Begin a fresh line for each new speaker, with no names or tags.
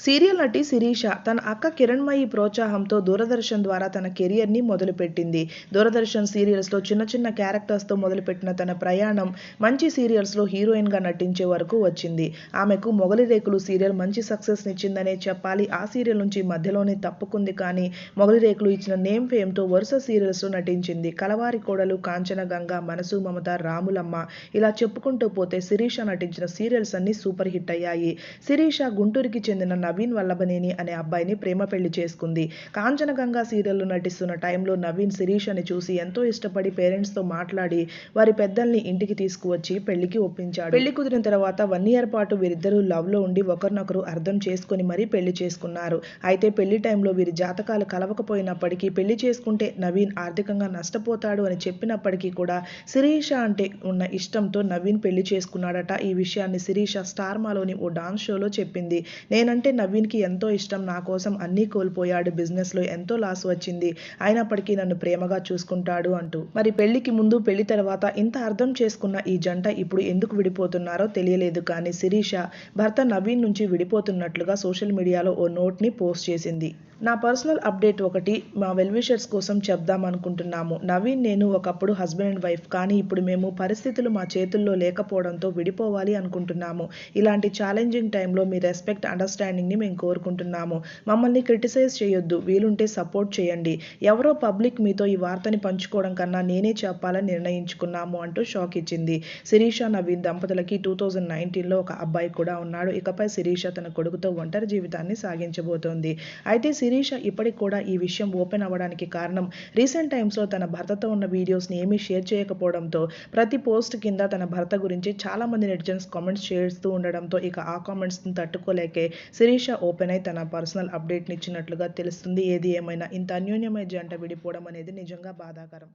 Serial నటి శిరీష తన అక్క కిరణ్మయి ప్రోత్సాహంతో దూరదర్శన్ ద్వారా తన కెరియర్ని మొదలుపెట్టింది. దూరదర్శన్ సీరియల్స్లో చిన్న చిన్న క్యారెక్టర్స్తో మొదలుపెట్టిన తన ప్రయాణం మంచి సీరియల్స్లో హీరోయిన్గా నటించే వరకు వచ్చింది. ఆమెకు మొగలి రేకులు సీరియల్ మంచి సక్సెస్ నిచ్చిందనే చెప్పాలి. ఆ సీరియల్ నుంచి మధ్యలోనే తప్పుకుంది కానీ మొగలి రేకులు ఇచ్చిన నేమ్ ఫేమ్తో వరుస సీరియల్స్లో నటించింది. కలవారి కోడలు కాంచన గంగ మనసు మమత రాములమ్మ ఇలా చెప్పుకుంటూ పోతే శిరీష నటించిన సీరియల్స్ అన్ని సూపర్ హిట్ అయ్యాయి. శిరీష గుంటూరుకి చెందిన నవీన్ వల్లభనేని అనే అబ్బాయిని ప్రేమ పెళ్ళి చేసుకుంది. కాంచనగంగా సీరియల్లో నటిస్తున్న టైంలో నవీన్ శిరీషని చూసి ఎంతో ఇష్టపడి పేరెంట్స్తో మాట్లాడి వారి పెద్దల్ని ఇంటికి తీసుకువచ్చి పెళ్ళికి ఒప్పించాడు. పెళ్ళి కుదిరిన తర్వాత వన్ ఇయర్ పాటు వీరిద్దరూ లవ్లో ఉండి ఒకరినొకరు అర్థం చేసుకుని మరీ పెళ్ళి చేసుకున్నారు. అయితే పెళ్ళి టైంలో వీరి జాతకాలు కలవకపోయినప్పటికీ పెళ్ళి చేసుకుంటే నవీన్ ఆర్థికంగా నష్టపోతాడు అని చెప్పినప్పటికీ కూడా శిరీష అంటే ఉన్న ఇష్టంతో నవీన్ పెళ్ళి చేసుకున్నాడట. ఈ విషయాన్ని శిరీష స్టార్మాలోని ఓ డాన్స్ షోలో చెప్పింది. నేనంటే నవీన్కి ఎంతో ఇష్టం. నా కోసం అన్నీ కోల్పోయాడు. బిజినెస్లో ఎంతో లాస్ వచ్చింది. అయినప్పటికీ నన్ను ప్రేమగా చూసుకుంటాడు అంటూ. మరి పెళ్ళికి ముందు పెళ్ళి తర్వాత ఇంత అర్థం చేసుకున్న ఈ జంట ఇప్పుడు ఎందుకు విడిపోతున్నారో తెలియలేదు కానీ శిరీష భర్త నవీన్ నుంచి విడిపోతున్నట్లుగా సోషల్ మీడియాలో ఓ నోట్ని పోస్ట్ చేసింది. నా పర్సనల్ అప్డేట్ ఒకటి మా వెల్విషర్స్ కోసం చెప్దాం అనుకుంటున్నాము. నవీన్ నేను ఒకప్పుడు హస్బెండ్ అండ్ వైఫ్ కానీ ఇప్పుడు మేము పరిస్థితులు మా చేతుల్లో లేకపోవడంతో విడిపోవాలి అనుకుంటున్నాము. ఇలాంటి ఛాలెంజింగ్ టైంలో మీ రెస్పెక్ట్ అండర్స్టాండింగ్ని మేము కోరుకుంటున్నాము. మమ్మల్ని క్రిటిసైజ్ చేయొద్దు వీలుంటే సపోర్ట్ చేయండి. ఎవరో పబ్లిక్ మీతో ఈ వార్తని పంచుకోవడం కన్నా నేనే చెప్పాలని నిర్ణయించుకున్నాము అంటూ షాక్ ఇచ్చింది. శిరీష నవీన్ దంపతులకి టూ థౌజండ్ నైన్టీన్లో ఒక అబ్బాయి కూడా ఉన్నాడు. ఇకపై శిరీష తన కొడుకుతో ఒంటరి జీవితాన్ని సాగించబోతోంది. అయితే శిరీష ఇప్పటికి కూడా ఈ విషయం ఓపెన్ అవ్వడానికి కారణం. రీసెంట్ టైమ్స్లో తన భర్తతో ఉన్న వీడియోస్ని ఏమీ షేర్ చేయకపోవడంతో ప్రతి పోస్ట్ కింద తన భర్త గురించి చాలా మంది నెటిజన్స్ కామెంట్స్ చేస్తూ ఉండడంతో ఇక ఆ కామెంట్స్ని తట్టుకోలేకే శిరీష ఓపెన్ అయి తన పర్సనల్ అప్డేట్ని ఇచ్చినట్లుగా తెలుస్తుంది. ఏది ఏమైనా ఇంత అన్యోన్యమైన జంట విడిపోవడం అనేది నిజంగా బాధాకరం.